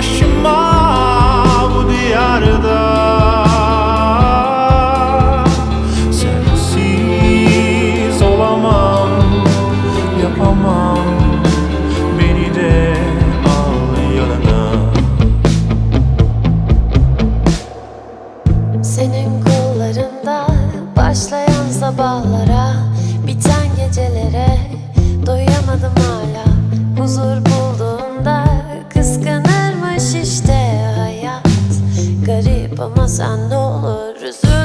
Başıma bu diyarda. Sensiz olamam, yapamam. Beni de al yanına. Senin kollarında başlayan sabahlara Biten gecelere Sen de olur üzülme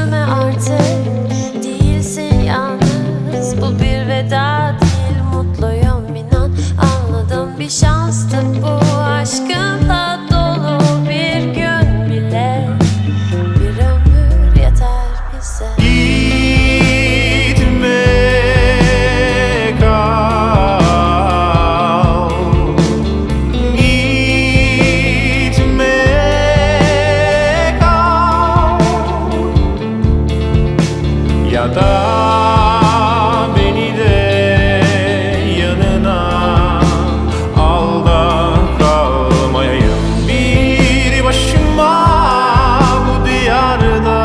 Da beni de yanına al da kalmayayım. Bir başıma bu diyarda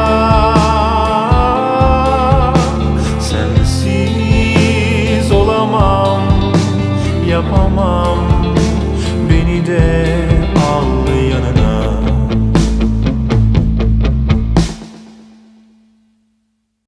Sensiz olamam, yapamam